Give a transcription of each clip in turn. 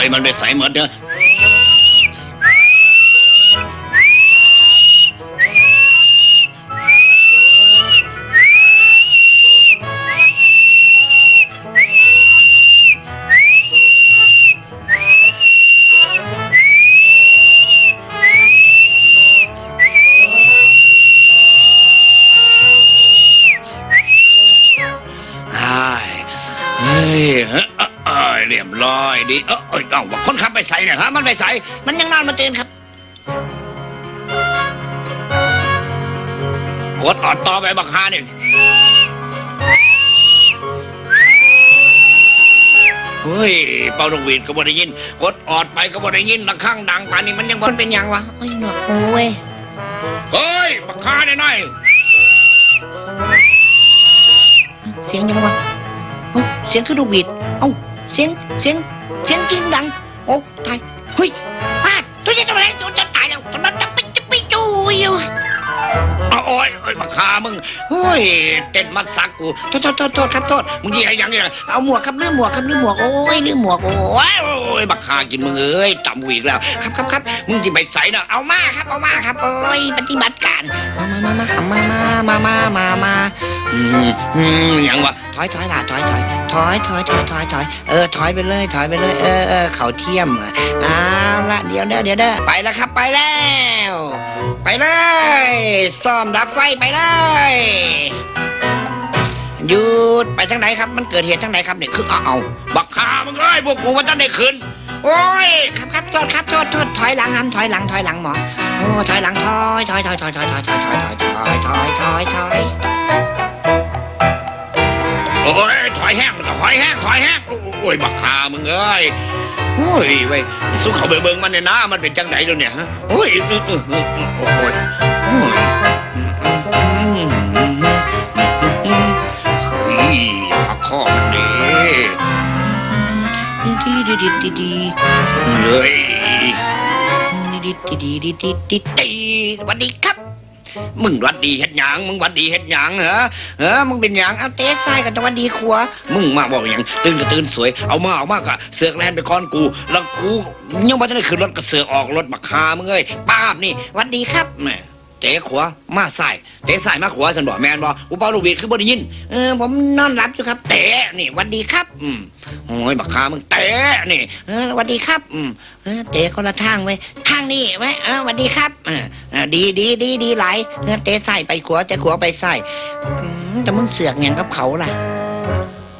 भाई मेरे साई मध्य เนี่ยฮะมันไปใส่มันยังนอนมาตื่นครับกดออดต่อไปบักฮานี่เฮ้ยเป่านกหวีดก็บ่ได้ยินกดออดไปก็บ่ได้ยินระฆังดังป่านนี้มันยังบ่มันเป็นหยังวะเอ้ยหนวกหูเว้ยเฮ้ยบักฮาหน่อยเสียงยังวะเอ้าเสียงคือลูกบิดเอ้าเสียงเสียงเสียงกิ้งดังโอ้ เอาโอ้ยโอ้ยบักฮามึงเฮ้ยเต้นมัดซักกูโทษโทษโทษโทษครับโทษมึงยี่อะไรยังเนี่ยเอาหมวกครับลืมหมวกครับลืมหมวกโอ้ยลืมหมวกโอ้ยโอ้ยบักฮากินมึงเอ้ยจำวีกแล้ว ครับครับครับมึงที่ไปใส่น่ะเอามาครับเอามาครับโอ้ยปฏิบัติการมามามามามามามามามาอืมอืมยังวะถอยถอยล่ะถอยถอยถอยถอยถอยถอยถอยเออถอยไปเลยถอยไปเลยเออเออเขาเทียมอะเอาละเดี๋ยวเด้อเดี๋ยวเด้อไปแล้วครับไปแล้ว ไปเลยซ่อมดับไฟไปเลยหยุดไปทางไหนครับ มันเกิดเหตุทางไหนครับเนี่ยคือเอาเอาบักฮามึงเอ้ยพวกกูมันต้องได้คืนโอ้ยครับครับโทษครับโทษโทษถอยหลังครับถอยหลังถอยหลังหมอโอ้ถอยหลังถอยถอยถอยถอยถอยถอยถอยถอยถอยถอยถอยถอยถอยโอ้ย ถอยแห้งมันต้องถอยแห้งถอยแห้งโอ้ยบักฮามึงเอ้ยโอ้ยเว้ยสู้เขาเบิ่งมันเนี่ยนะมันเป็นจังไหนเดี๋ยวเนี่ยฮะโอ้ยเออเออเออเออโอ้ยโอ้ยเฮ้ยฝักคอมันดีดีดีดีดีดีดีเฮ้ยดีดีดีดีดีดีดีสวัสดี มึงวัดดีเฮ็ดหยังมึงวัดดีเฮ็ดหยังเหรอเออมึงเป็นหยังเอาเตะใส่กันตะวันดีขัว มึงมาบอกอย่างตื่นก็ตื่นสวยเอามาเอามากะเสือกแลนไปก้อนกู แล้วกูยังไม่ได้ขึ้นรถก็เสือกออกรถบักคามึงเอ้ยป้าบนี่วัดดีครับแหม่ เตะขวามาใส่เตะใส่มาขวาฉันบอกแมนบอกอุปาลูกวีดคือบ่ได้ยินเออผมนอนหลับอยู่ครับ เตะนี่วันดีครับ อืมโอ้ยบักคามึงเตะนี่เออวันดีครับ อืมเออเตะคนละทางไว้ยทางนี้ไว้เออวันดีครับเออเออดีดีดีดีหลายเออเตะใส่ไปขวาเตะขวาไปใส่อืมแต่มึงเสือกอย่างกับเขาล่ะ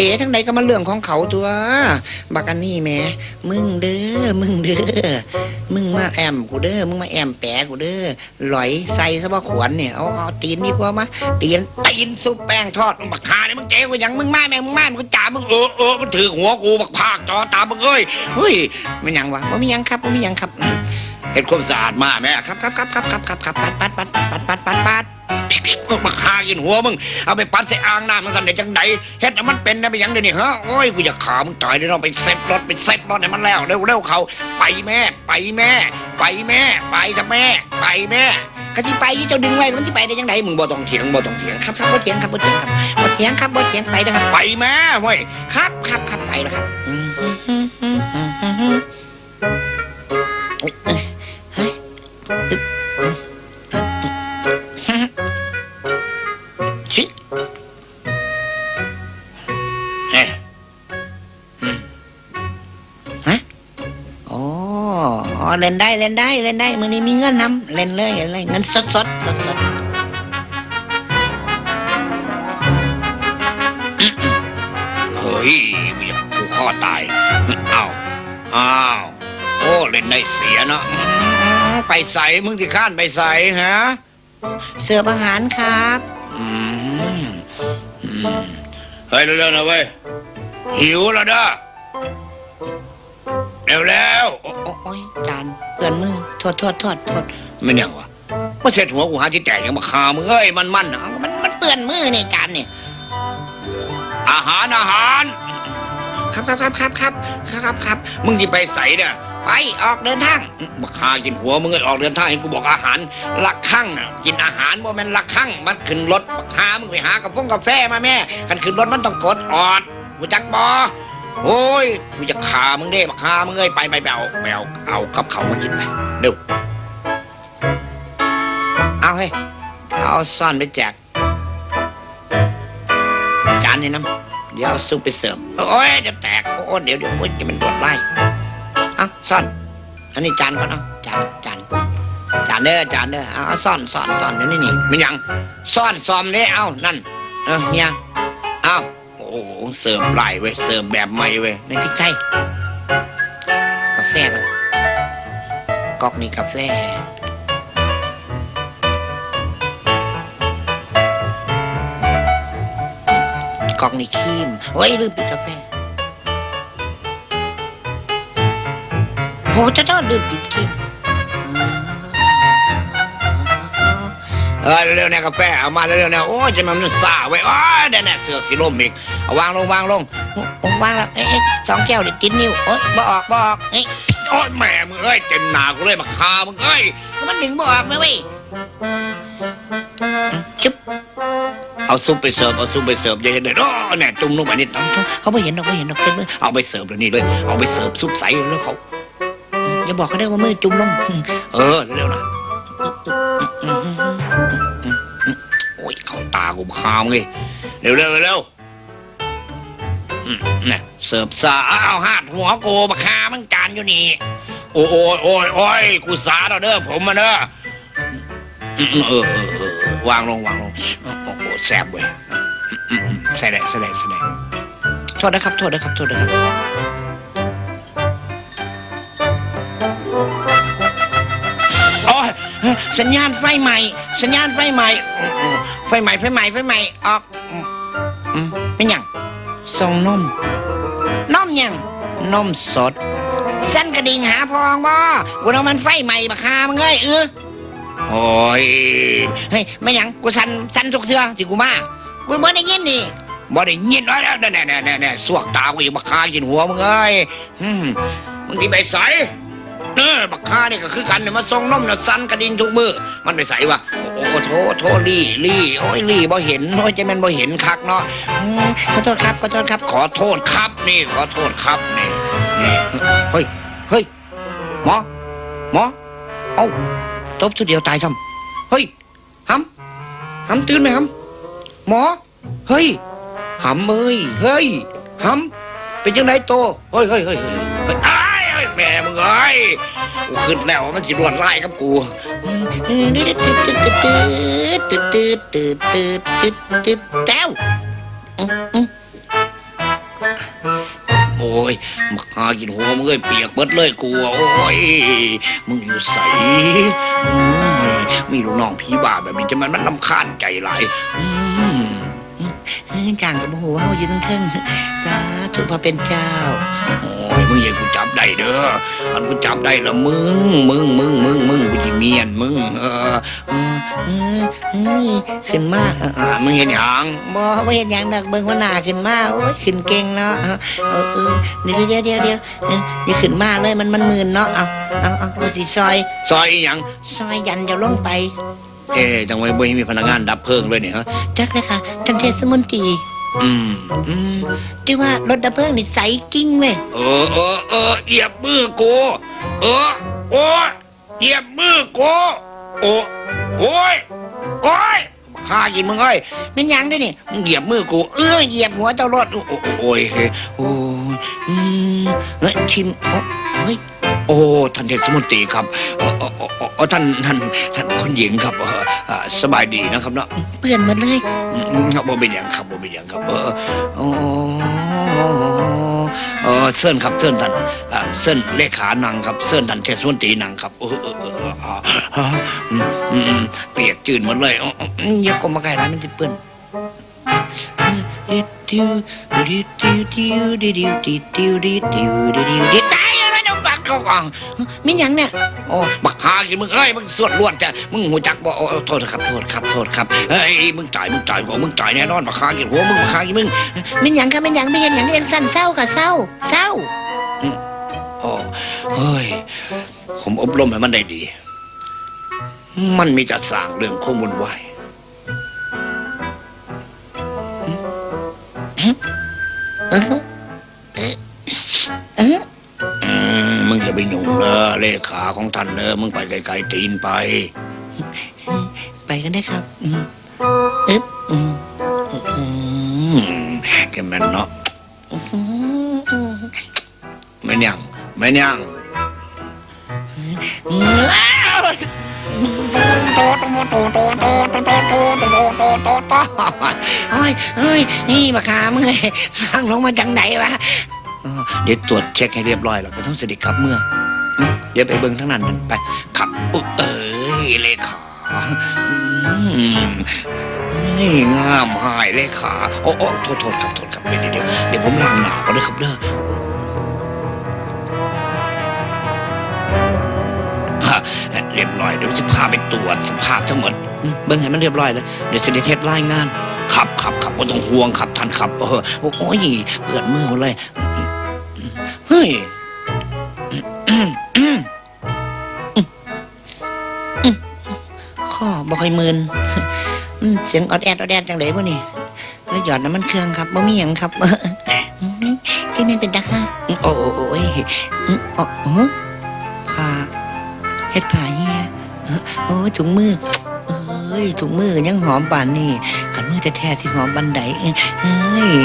เตะทั้งใดก็มาเรื่องของเขาตัว บักอันนี่แหม่มึงเด้อมึงเด้อมึงมาแอมกูเด้อมึงมาแอมแปะกูเด้อหลอยใส่ซะบ่ขวนเนี่ยเอาเอาตีนดีกว่ามาตีนตีนซุปแป้งทอดบักคาเนี่ยมึงเตะกูย่งมึงมาแม่มึงมามึงจ่ามึงเออเออมันถือหัวกูบักพากจอตามึงเอ้ยเฮ้ยมันยังวะบ่มียังครับบ่มียังครับเห็ดความสะอาดมากแม่ครับครับครับครับครับครับครับปัดปัดปัดปัดปัดปัด ปัดมาคากินหัวมึงเอาไปปัดใส่อ่างน้ำมันสั่นได้จังไดเฮ็ดให้มันเป็นได้ไปหยังเดี๋ยวนี้ฮะโอ้ยกูอยากขามึงตายเดี๋ยวเราไปเซ็ตรถไปเซ็ตรถให้มันแล้วเร็วเร็วเขาไปแม่ไปแม่ ไปแม่ ไปกับแม่ ไปแม่ก็สิไปยู่เจ้าดึงไว้มันสิไปได้จังไดมึงบ่ต้องเถียงบ่ต้องเถียงครับครับบ่เถียงครับบ่เถียงครับบ่เถียงครับบ่เถียงไปเด้อครับไปแม่เว้ยครับครับครับไปแล้วครับ ล่นได้เล่นได้เล่นได้มื้อนี้มีเงินนำเล่นเลยเล่นเลยเงินสดสดสดสดเฮ้ยกูอยากกูข้อตายอ้าวอ้าวโอ้เล่นได้เสียเนาะอืมไปใส่มึงที่ข้านไปใส่ฮะเสิร์ฟอาหารครับอืมอืมเฮ้ยเร็วๆนะเว้ยหิวแล้วเด้อ เร็วแล้วโอ๊อยจานเปื่อนมือโทษโทษโทษโทษไม่เนี่ยงวะมาเสร็จหัวกูหาที่แตกยังมาคามึงเอ้ยมันมันนะมันมันเปื่อนมือในจานเนี่ยอาหารอาหาร ครับครับครับครับครับครับครับ มึงที่ไปใส่เนี่ยไปออกเดินทางมาคากินหัวมึงเอยออกเดินทางให้กูบอกอาหารลักข้างน่ะกินอาหารบ่แมันลักข้งมันขึ้นรถมาคามึงไปหากระพงกาแฟมาแม่คันขึ้นรถมันต้องกดออดกูจักบอ โอ้ยกูจะฆ่ามึงเด้บักฆ่ามึงเอ้ยไปไปไปเอาไปเอาเอากับเขามากินไปเร็วเอาเฮ้เอาซ่อนไปแจกจานนี่น้ำเดี๋ยวเอาซุปไปเสิร์ฟโอ้ยเดี๋ยวแตกโอ้เดี๋ยวเดี๋ยวโอ้ยจะมันปวดไล่เอาซ่อนอันนี้จานก่อนเอาจานจานจานเด้อจานเด้อเอาซ่อนซ่อนซ่อนเดี๋ยวนี้นี่มันยังซ่อนซอมเด้เอานั่นเออเฮีย โอ้โหเสิร์ฟไล่เว้ยเสิร์ฟแบบใหม่เว้ยในพริกไทยกาแฟก่อนก๊อกนี่กาแฟกล่องนี่ครีมเฮ้ยลืมปิดกาแฟโหจะต้องลืมปิดครีมเออเร็วๆเนี่ยกาแฟเอามาเร็วๆเนี่ยโอ้ยจะมันซ่าเว้ยโอ้ยเดี๋ยวนี่เสือกสีลมอีก เอาวางลงวางลงผมว่างแล้วเอ๊ะเอ๊ะสองแก้วเลยกินนิ้วโอ๊ยบ่ออกบ่ออกเอ้ยโอ้ยแม่มึงเอ้ยเต็มหนากูเลยบักฆ่ามึงเอ้ยมันดึงบ่ออกนะเว้ยจุ๊บเอาซุปไปเสิร์ฟเอาซุปไปเสิร์ฟอย่าเห็นเด็ดโอ้เนี่ยจุ่มลงไปนิดน้ำเขาไม่เห็นหรอกไม่เห็นหรอกเส้นมือเอาไปเสิร์ฟเดี๋ยวนี้เลยเอาไปเสิร์ฟซุปใสแล้วเขาอย่าบอกเขาได้ว่ามือจุ่มลงเออเร็วๆนะโอ้ยเข้าตากูบักฆ่ามึงเลยเร็วๆเร็วๆ อืมเนี่ยเสิร์ฟซาเอาหาดหัวกูบักฆ่ามึงจานอยู่นี่ โอ้ยโอ้ยโอ้ยโอ้ยกูสาแล้วเด้อผมมาเด้ออืมเออเออเออเออวางลงวางลงโอ้โหแซบเว้ยอืมๆใส่ได้ใส่ได้ใส่ได้โทษนะครับโทษนะครับโทษนะครับ โอ้ยสัญญาณไฟใหม่ สัญญาณไฟใหม่อืมอืมไฟใหม่ไฟใหม่ไฟใหม่ออก ส่งนมนมยังนมสด สั้นกระดิ่งหาพองบ่กูเอามันไฟใหม่บะคามึงเอ้ยเออโอ้ยเฮ้ยไม่หยังกูสันสันทุกเสือที่กูมากูบ่ได้ยินนี่บ่ได้ยินไว้แล้วแน่แน่แน่แน่สวกตากูอีกบักคากินหัวมึงเอ้ยอืมมึงที่ไปใส่ เออบักคานี่ก็คือกันเนี่ยมาส่งนมน่ะสันกระดิ่งทุกมือมันไปใส่วะโอ้โหโทโทลี่ลี่โอ้ยลี่บ่เห็นโอ้ยจะแม่นบ่เห็นคักเนาะอืมขอโทษครับขอโทษครับ ขอโทษครับนี่ขอโทษครับนี่นี่เฮ้ยเฮ้ยหมอหมอเอ้าตบทุเดียวตายซ้ำเฮ้ยหำหำตื่นไหมหำหมอเฮ้ยหำเอ้ยเฮ้ยหำเป็นจังไดโตเฮ้ยเฮ้ยเฮ้ยเฮ้ย แม่มึงเอ้ยกูขึ้นแล้วมันสิรวนไล่กับกูแต้วโอ้ยมาหากินหัวมึงเอ้ยเปียกเบิดเลยกูโอ้ยมึงอยู่ใสมีลูกน้องผีบ้าแบบนี้จะมันมันลำคาญใจหลาย เฮ้ยจางกับโอ้โหเฮาอยู่ทั้งเทิงสาธุพระเป็นเจ้า โอ้ยมึงอย่ากูจับได้เด้ออันกูจับได้ละมึง มึง มึง มึง มึงกูจะเมียนมึง เออเออเออเฮ้ยขึ้นมาเอออ่ามึงเห็นหยังบ่บ่เห็นหยังดอกเบิ่งว่าหน้าขึ้นมาโอ้ยขึ้นเก่งเนาะเออเออเออเดี๋ยวเดี๋ยวเดี๋ยวเดี๋ยวเอออย่าขึ้นมาเลยมันมันมื่นเนาะเอาเอาเอาดูสิซอย ซอยอีหยังซอยยันเดี๋ยวลงไป เอ๊ะจังไว้บ่มีพนักงานดับเพลิงเลยเนี่ยฮะจักเลยค่ะจังเทศมนตรีอืมอืมที่ว่ารถดับเพลิงนี่ใสกิ้งเลยเออเออเออเหยียบมือกูเออโอ้ยเหยียบมือกูโอ้โอ้ยโอ้ยข้ากินมึงเอ้ยเป็นหยังด้วยนี่มึงเหยียบมือกูเออเหยียบหัวเจ้ารถโอ้โอ้โอ้ยเฮ้ยโอ้ยอืมเฮ้ยชิมโอ้เฮ้ย โอ้ท่านเทศมนตรีครับอ๋อท่านท่านท่านคุณหญิงครับสบายดีนะครับเนาะเปลี่ยนมาเลยบ่เป็นอย่างครับบ่เป็นอย่างครับ เออโอ้เส้นครับเส้นท่านเส้นเลขานังครับเส้นท่านเทศมนตรีนังครับเปียกจืดหมดเลยอย่ากลมมาไกลนะมันจะเปื้อนดิดิวดิดิวดิดิวดิดิวดิดิวดิดิวดิดิวดิ เขาอะมีหยังเนี่ยโอ้บักหากินมึงเอ้ยมึงสวดลวดจ้ะมึงหูจักบ่โอ้โทษครับโทษครับโทษครับเฮ้ยมึงจ่ายมึงจ่ายกว่ามึงจ่ายแน่นอนบักหากินหัวมึงบักหากินมึงมีหยังค่ะมีหยังไม่เห็นหยังเรียงสั้นเศร้าค่ะเศร้าเศร้าโอ้เฮ้ยผมอบรมให้มันได้ดี มันมีแต่สร้างเรื่องข้อมูลไว้เออ เออเลขาของท่านเนอะมึงไปไกลๆตีนไป ไปกันได้ครับอืมอึ๊บอืมอืมแกแม่นเนาะอืมแม่นยังแม่นยังอืมอ้าวโอ้ยเอ้ยนี่บักขามึงไงฟังลงมาจังไหนวะ ออเดี๋ยวตรวจเช็คให้เรียบร้อยแล้วก็ต้องเสด็จครับเมื่ออืมเดี๋ยวไปเบิ่งทั้งนั้นมันไปขับปุ๊บเอ้ยเลขาอืมเฮ้ยงามหายเลขาโอ้โอ้โทษโทษครับโทษครับเดี๋ยวเดี๋ยวเดี๋ยวเดี๋ยวผมล้างหนาก่อนด้วยครับเด้ออะเรียบร้อยเดี๋ยวจะพาไปตรวจสภาพทั้งหมดอืมเบิ่งให้มันเรียบร้อยแล้วเดี๋ยวเสด็จเทศรายงาน ครับครับครับไม่ต้องห่วงครับท่านครับเออโอ้ยเปิดมือหมดเลย ข้อบ่ค่อยมืนเสียงออดแอดออดแอดจังเลยพวกนี้แล้วหยอดน้ำมันเครื่องครับบ่มีหยังครับที่มันเป็นตะค่ะโอ้โอ้โอ้ยอ๋อผ้าเฮ็ดผ้าเฮียโอ้ถุงมือเอ้ยถุงมือยังหอมป่านนี่ขันมือแท้ๆสิหอมบันไดเอ้ย